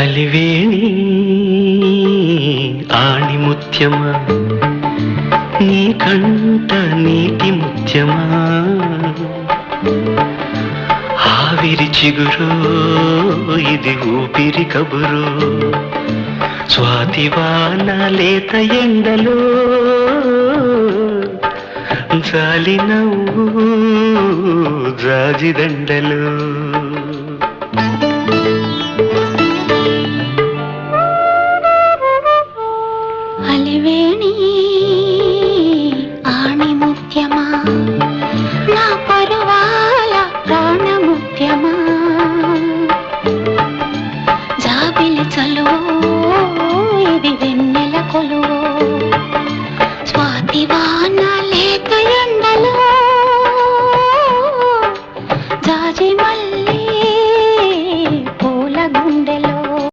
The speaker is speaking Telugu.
అలివేణి ఆణిముత్యమా? నీ కంట నీటి ముత్యమా? ఆవిరి చిగురు ఇది ఊపిరి కబురు. స్వాతివాన లేత ఎండలో జాలి నవ్వు జాజిదండలు. వేణి ఆణి ముత్యమా నా పరువాల ప్రాణ ముత్యమా జాబిలి చలువో ఇది వెన్నెల స్వాతివాన లేక ఎండలో